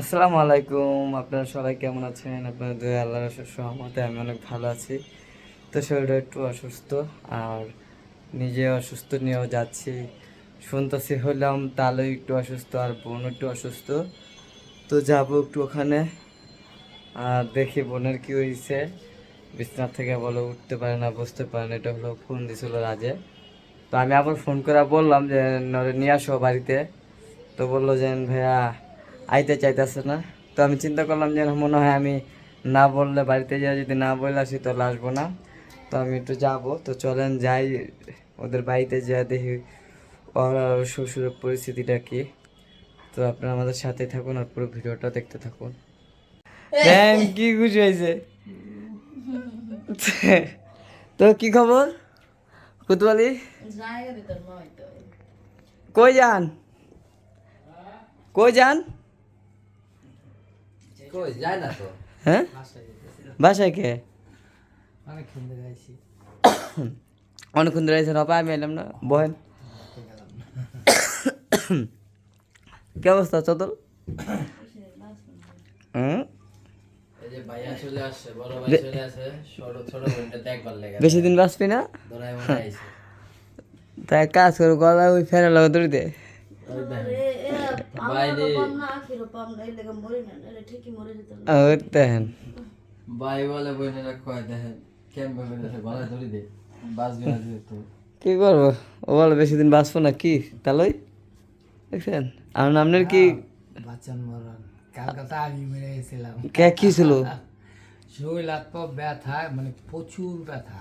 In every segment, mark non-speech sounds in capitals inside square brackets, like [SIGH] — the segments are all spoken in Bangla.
আসসালামু আলাইকুম, আপনারা সবাই কেমন আছেন? আপনাদের দয়া আল্লাহর সহমতে আমি অনেক ভালো আছি। তো শরীরটা একটু অসুস্থ, আর নিজে অসুস্থ নিয়েও যাচ্ছি। শুনতেছি হলাম তালও একটু অসুস্থ আর বোন একটু অসুস্থ। তো যাব একটু ওখানে, আর দেখি বোনের কি হয়েছে বিছনার থেকে বলো, উঠতে পারে না, বসতে পারে না, এটা হলো ফোন দিছিল রাজে। তো আমি আবার ফোন করে বললাম যে নিয়ে আসো বাড়িতে। তো বলল যে, ভাইয়া আইতে চাইতেছে না। তো আমি চিন্তা করলাম যে মনে হয় আমি না বললে বাড়িতে যাই যদি না বলে আসি তাহলে আসব না। তো আমি একটু যাব। তো চলেন যাই ওদের বাড়িতে যা দেখি ওর শ্বশুরের পরিস্থিতিটা কি। তো আপনারা আমাদের সাথে থাকুন আর পুরো ভিডিওটা দেখতে থাকুন। দেন কি খুশি হয়েছে? তো কি খবর? কুতবালি কই যান? কই যান? তো হ্যাঁ? বাসায় কে? অনেকক্ষণ ধরে আছেন অপা আমি এলাম না বহেন। কি অবস্থা চতল হুম? এই যে ভাইয়া চলে আসছে বড় ভাই চলে আসে ছোট ছোট বোনটা দেখবার লেগে বেশি দিন বাঁচবি না? তাই কাজ করো গলা ওই ফেরা লাগা দড়ি দে। ওই দেখেন বাইরে দেখেন। ভাই বলে বোনেরা কয় দেখেন কেমন করে দেখে গলায় দে বাঁচবে না যেহেতু। কি করব? ও বলে বেশি দিন বাঁচবো না কি? তাহলেই দেখছেন? আর আপনার কি? বাচ্চান মরণ। কালকাতা আমি মেরে গেছিলাম। কে কি ছিল? শরীর হাত পা ব্যথা মানে প্রচুর ব্যথা।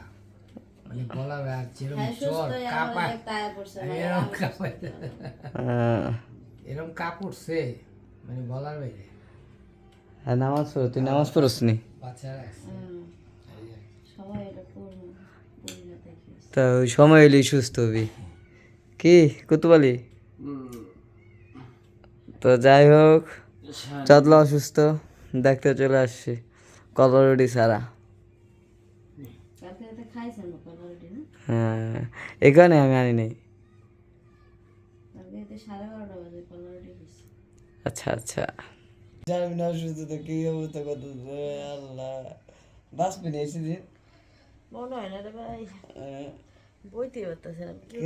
মানে গলা ব্যথা যেরকম জ্বর কাঁপা। এরকম কাঁপা। এরকম কাপড়ছে মানে বলার বাইরে। আর নামাজ পড়ো তুই নামাজ পড়োস নি? বাচ্চারা তা ওই সময় এলেই সুস্থ হবি। কি কুতুবালি? তো যাই হোক চদলা অসুস্থ দেখতে চলে আসছি কলরডি সারা হ্যাঁ এখানে আমি আনি নাই। আচ্ছা আচ্ছা। জানি না অসুস্থ তো কি অবস্থা কত আল্লাহ। বাঁচবি না এসে দিন মনে হয় না রে ভাই। বইতেই পারতেছিলাম কি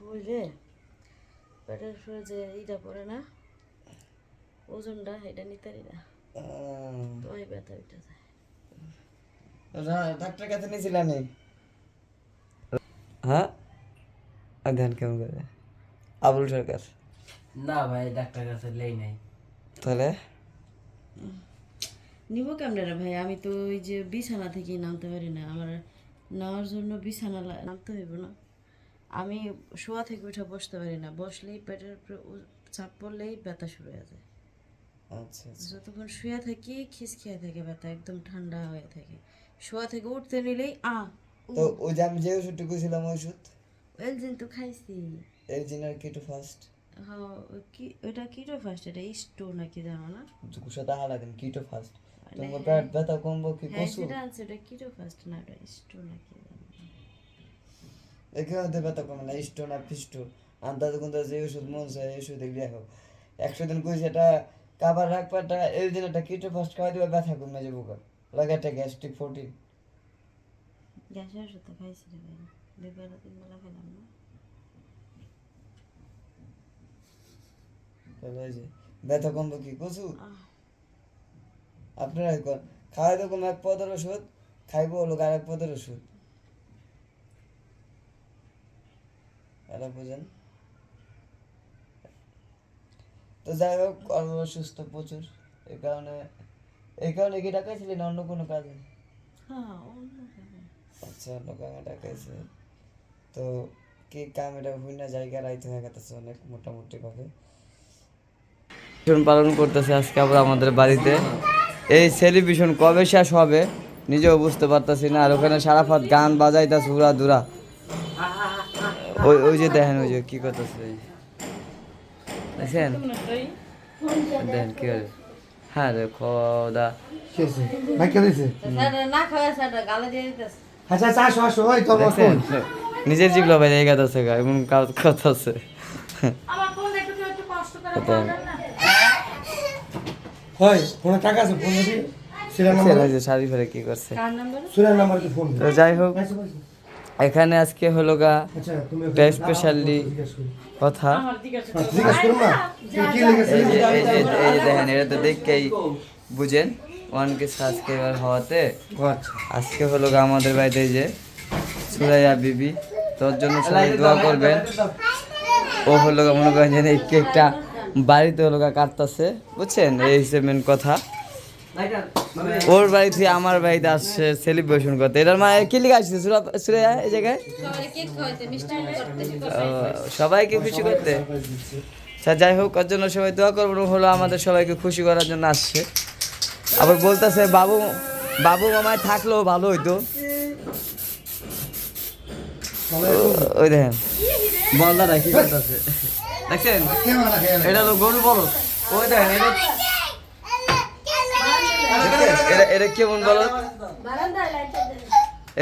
বইলে পেটের উপরে যে ইটা পড়ে না ওজনটা এটা নিতে পারি না তো ওই ব্যথা উঠে যায় রা- ডাক্তার কাছে নিয়েছিলাম হ্যাঁ? ধ্যান কেমন করে? আবুল সরকার? না ভাই ডাক্তার কাছে লেই নাই। তাহলে? নিব কেমনে রে ভাই? আমি তো ওই যে বিছানা থেকে নামতে পারি না। আমার নেওয়ার জন্য বিছানা নামতে হইব না। আমি শোয়া থেকে উঠে বসতে পারি না। বসলেই পেটের উপরে চাপ পড়লেই ব্যথা শুরু হয়ে যায়। আচ্ছা আচ্ছা। যতক্ষণ শুয়ে থাকি খিসখিয়া থাকে ব্যথা একদম ঠান্ডা হয়ে থাকে। শোয়া থেকে উঠতে নিলেই আ ওই যে আমি যে ওষুধটা কইছিলাম ওই ওষুধ? এলজিন তো খাইছি। এর জিনার কিটু ফার্স্ট হ্যাঁ কি ওটা কিটো ফার্স্ট এটা স্টো নাকি জানো না? টাকা লাগেন কিটো ফার্স্ট তোমার পেট ব্যথা কমবো কি হ্যাঁ কসু? সেটা আছে ওটা কিটো ফার্স্ট না ওটা স্টো নাকি। এখানে তো ব্যথা কমে না ইস্টো না ফিস্টো আন্দাজ কোনটা যে ওষুধ মন চায় ওষুধ এগুলি এখন একশো দিন কইছে এটা কাবার রাখবাটা এই দিন একটা কিটো ফার্স্ট খাওয়া দিবা ব্যথা কমে যাব লাগে একটা গ্যাস্ট্রিক ফোর্টিন গ্যাসের ওষুধ তো খাইছি ভাই। খেলাম না ব্যথা কমবো কি আহ, আপনারা খাওয়াই তো কম এক পদের ওষুধ খাইবো হলো আর এক পদের ওষুধ বুঝেন তো যাই হোক অসুস্থ প্রচুর এই কারণে এই কারণে কি ডাকাইছিলি না অন্য কোনো কাজে হ্যাঁ অন্য কেন? আচ্ছা অন্য কামে ডাকাইছে তো কি এটা বিভিন্ন জায়গায় রাইতে হয়ে গেছে অনেক মোটামুটি ভাবে। পালন করতেছে আজকে আবার আমাদের বাড়িতে। এই সেলিব্রেশন কবে শেষ হবে নিজেও বুঝতে পারতাছি না আর ওখানে সারাফাত গান বাজাইতাছে উড়া দুরা। ওই ওই যে দেখেন ওই যে কি করতেছে। দেখছেন দেখেন কি করে। হ্যাঁ রে খোদা না খাওয়া গালে দিয়ে দিতেছে। আচ্ছা আচ্ছা আসো আসো ওই নিজের জিগলো ভাই এই গাছ আছে গা এমন কথা আছে। আমার ফোন একটু একটু কষ্ট ওটা হয়। ফোনে টাকা আছে ফোন দিবি সিরিয়াল নাম্বার ছেলে যে শাড়ি ফেলে কি করছে? সিরিয়াল নাম্বার কি ফোন তো যাই হোক এখানে আজকে হলো গা আচ্ছা তুমি স্পেশালি কথা। জিজ্ঞেস করুন না। তুমি কি লিখেছে এই যে দেখেন এটা তো দেখেই বুঝেন ওয়ান কে সাবস্ক্রাইবার হওয়াতে। আচ্ছা। আজকে হলো গা আমাদের বাড়িতে যে সুরাইয়া বিবি। তোর জন্য সবাই দোয়া করবেন। ও হলো মনে করেন যে এই কেকটা বাড়িতে হলো কাটতেছে, বুঝছেন? এই হিসেবে মেন কথা। ওর বাড়ি থেকে আমার বাড়িতে আসছে সেলিব্রেশন করতে। এটার মা কি লিখে আসছে? সুরা- এই জায়গায়? সবাইকে খুশি করতে। স্যার যাই হোক, ওর জন্য সবাই দোয়া করব হলো আমাদের সবাইকে খুশি করার জন্য আসছে। আবার বলতেছে, বাবু বাবু মামায় থাকলেও ভালো হইতো। ওই দেখেন। কি করতেছে দেখছেন? এটা হলো গরু বলো ওই দেখেন এটা এটা এটা কেমন বলো?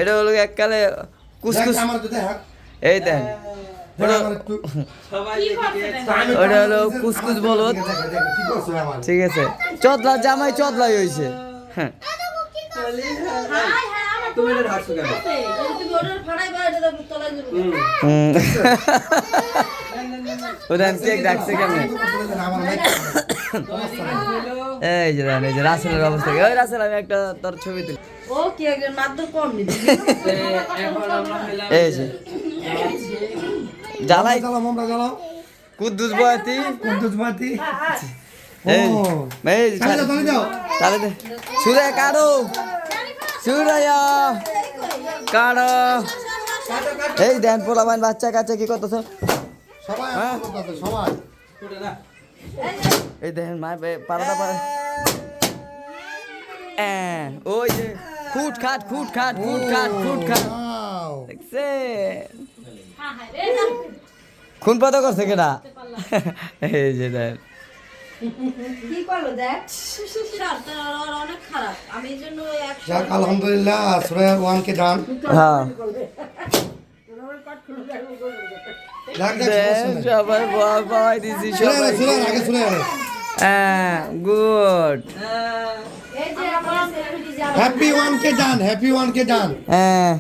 এটা হলো এককালে কুসকুস এই ওটা হলো কুসকুস বলদ। ঠিক আছে। চদলা জামাই চদলাই হয়েছে হ্যাঁ। তুমি এটা ঢাকছো কেন? তুমি অর্ডার ফাড়াই বা এটা তলায় দেবো কেক ডাকছে কেমন? এই যে এই যে রাসেলের অবস্থা ওই রাসেল আমি একটা তোর ছবি তুলি। ও কি একজন মাত্র কম নিবে [LAUGHS] এই যে। জ্বালাই। জ্বালাও মোমরা জ্বালাও। কুদ্দুস বয়াতি। কুদ্দুস মাতি এই এই যে দাও তালি দে। সুরে কারও সুরাইয়া কারও? এই দেন পোলাবান বাচ্চা কাচ্চা কি করতেছ? সবাই হ্যাঁ? এই দেখেন মা পারাটা পারা হ্যাঁ ওই যে খুট খাট খুট খাট খুট খাট খুট খাট। দেখছে? খুন পাতা করছে কেনা এই যে দেখ কি করল দেখ? অনেক খারাপ। আমি এই জন্য যাক আলহামদুলিল্লাহ সুরে ওয়ানকে ডান হ্যাঁ। দেখ। সবাই দিছি সবাই। হ্যাঁ গুড এই যে আমার celebrity যে আমার- হ্যাপি ওয়ানকে ডান হ্যাপি ওয়ানকে ডান হ্যাঁ।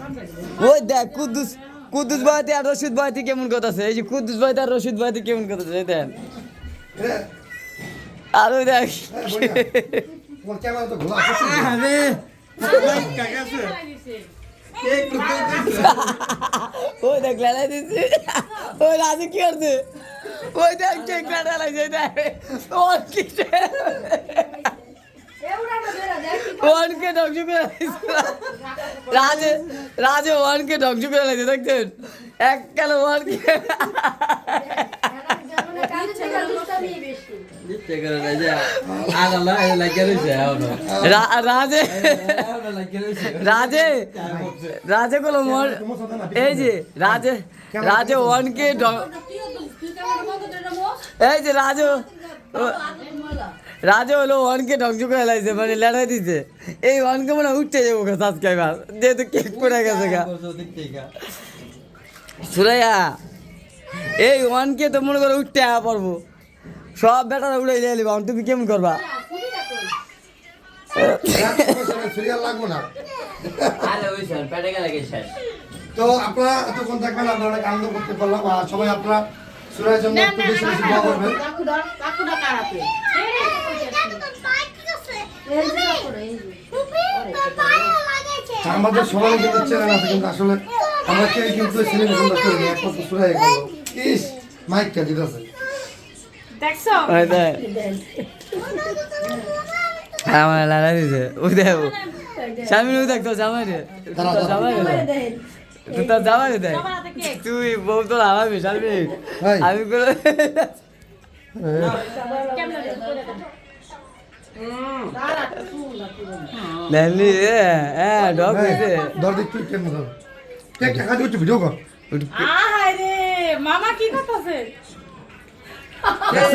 ওই দেখ কুদ্দুস কুদ্দুস বাড়িতে আর রশিদ বাড়িতে কেমন কথা আছে? এই যে কুদ্দুস বাড়িতে আর রশিদ বাড়িতে কেমন কথা আছে এই দেন আর ওই দেখ তোমার ক্যামেরা তো ঘোলা আছে। ওই দেখ লেলাই দিছি ওই রাজু কি করছে ওই দেখ কেক লেলাইছে দেখ ওর কি এগুলো বেরা দেখ কি ওয়ানকে ধ্বংস করে লাইছে। রাজে রাজে ওয়ানকে ধ্বংস করে লাগছে দেখছেন এক রাজে রাজে এই যে, রাজে এটা মোস এই যে হলো ওয়ানকে ধ্বংস করে লাইছে মানে লড়াই দিছে। এই ওয়ানকে মানে উঠতে যাব যেহেতু কেক পড়ে গেছে গা। সুরাইয়া, এই ওয়ানকে তো মনে করে উঠতে আয়া পারব সব বেটারা উড়ে নিয়ে নিবা তুমি কেমন করবা? সিরিয়াল লাগবো না স্যার পেটে গেলে কি শেষ? তো আপনারা এতক্ষণ থাকবেন আপনারা আনন্দ করতে পারলাম আর সবাই আপনারা সুরের জন্য একটু বেশি দোয়া করবেন। আমাদের সবাই কিন্তু চ্যানেল আছে কিন্তু আসলে আমরা কেউ কিন্তু সেলিব্রেশনটা করি একমাত্র সুরাই করল ইস মাইকটা যেটা আছে হ্যাঁ আমার লড়াই দিছে। ওই দেখ। স্বামী ওই দেখ জামাই রে। জামাই রে দেখেন তুই তোর জামাই রে দেখ। তুই বউ। আমি করে নেলি হ্যাঁ ডগ দিক তুই ভিডিও কর। মামা কি করতেছে? দেখছ?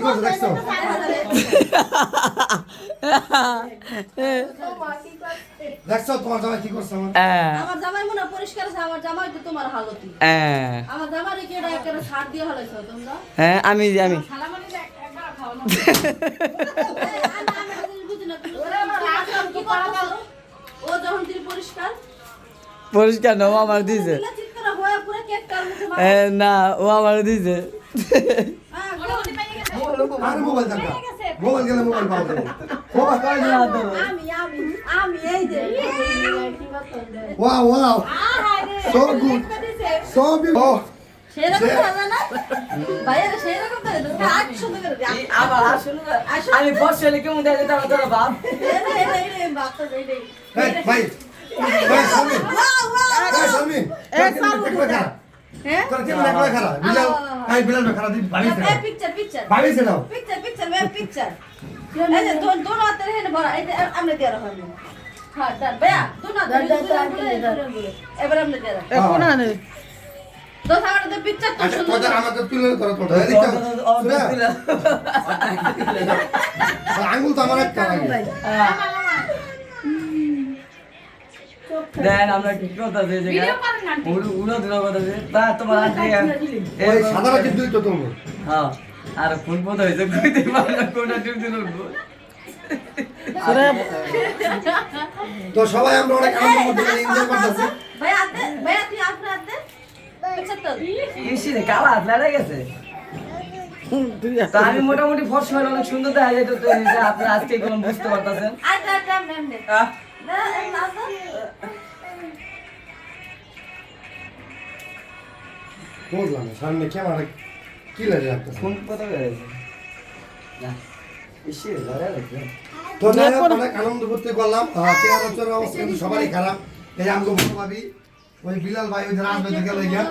করছে দেখছ? দেখছ তোমার জামাই কি করছে আমার? হ্যাঁ। আমার জামাই মনে পরিষ্কার আছে আমার জামাই তো তোমার হালতি। হ্যাঁ। আমার জামাই কি এটা একটা ছাড় দিয়ে হালাইছো তোমরা? হ্যাঁ আমি আমি পরিষ্কার [LAUGHS] পরিষ্কার না ও আমার হয়ে। এ, না ও আমার দিয়েছে আর মোবাইল দেখা মোবাইল গেলে মোবাইল পাওয়া যাবে আমি এই যে wow wow so good so beautiful কেমন দেখে তারা তোরা ভাই ভাই ভাই খারাপ হ্যাঁ, দিয়ে রাখো। দোষ আমার তো picture তো আচ্ছা সুন্দর তোদের করে। আমাকে তুলে করো তোটা এদিকে আঙ্গুল তো আমার একটা লাগে দেন আমরা কি কথা যে জায়গা ভিডিও করেন আন্টি। উড়ো উড়ো কথা যে তা তোমার তো হ্যাঁ আর কোন পদ হয়েছে কইতে পারো না কোনটা টিপ দিল তো সবাই আমরা অনেক আনন্দ করতে এনজয় করতেছি। ভাইয়া, হাতে, ভাইয়া, আপনি হাতে। Picture ইসি রে কালা হাত লড়ে গেছে। তো আমি মোটামুটি ফর্স অনেক সুন্দর দেখা যেত তো আপনারা আজকে বুঝতে পারতেছেন। দাঁড়, দাঁড়, বুঝলাম সামনে ক্যামেরা কি লাগে লাগতেছে কোন পদ হয়েছে না ইসি রে লড়ে গেছে তো অনেক আনন্দ করতে করলাম। চেহারা অবস্থা কিন্তু সবারই খারাপ। এই আমগো বড় ভাবি ওই বিলাল ভাই ওই রাজবাড়ি গেল গিয়া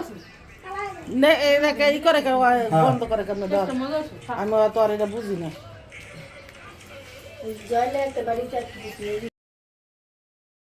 নে এটাকে ই করে কেন? হ্যাঁ। বন্ধ করে কেন? ধর। আমি তো আর এটা বুঝি না। জয়লে একটা